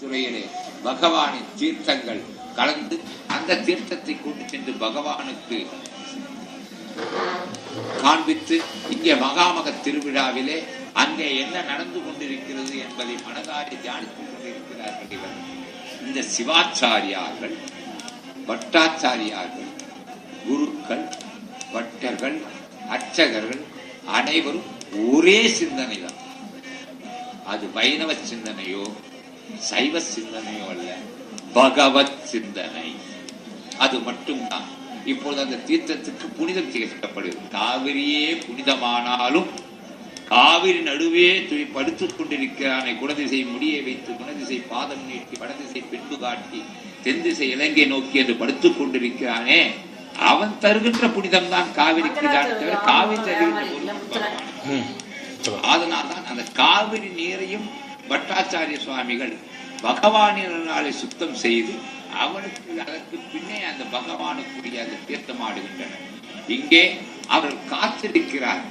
துறையிலே பகவானின் தீர்த்தங்கள் கலந்து அந்த தீர்த்தத்தை கொண்டு சென்று பகவானுக்கு காண்பித்து இங்கே மகாமக திருவிழாவிலே அங்கே என்ன நடந்து கொண்டிருக்கிறது என்பதை மனதாரி தியானித்துக் கொண்டிருக்கிறார்கள் இவர். இந்த சிவாச்சாரியார்கள் பட்டாச்சாரியார்கள் குருக்கள் பட்டர்கள் அர்ச்சகர்கள் அனைவரும் ஒரே சிந்தனை தான் அது வைணவ சிந்தனையோ சைவ சிந்தனையோ அல்ல பகவத் சிந்தனை. அது மட்டும்தான். இப்பொழுது அந்த தீர்த்தத்துக்கு புனிதம் சேர்க்கப்படுகிறது காவிரியே புனிதமானாலும் காவிரி நடுவே துளி படுத்துக் கொண்டிருக்கிறானே. குணதிசை முடியை வைத்து குணதிசை பாதம் நீட்டி வடதிசை பின்பு காட்டி தென் திசை இலங்கை நோக்கி என்று படுத்துக் கொண்டிருக்கிறானே. அவன் தருகின்ற புனிதம் தான் காவிரிக்கு தான் தவிர காவிரி தருகின்ற. அதனால்தான் அந்த காவிரி நீரையும் பட்டாச்சாரிய சுவாமிகள் பகவானினாலே சுத்தம் செய்து அவனுக்கு அதற்கு பின்னே அந்த பகவானுக்குரிய அந்த தீர்த்தமாடுகின்றனர். இங்கே அவர் காத்திருக்கிறார்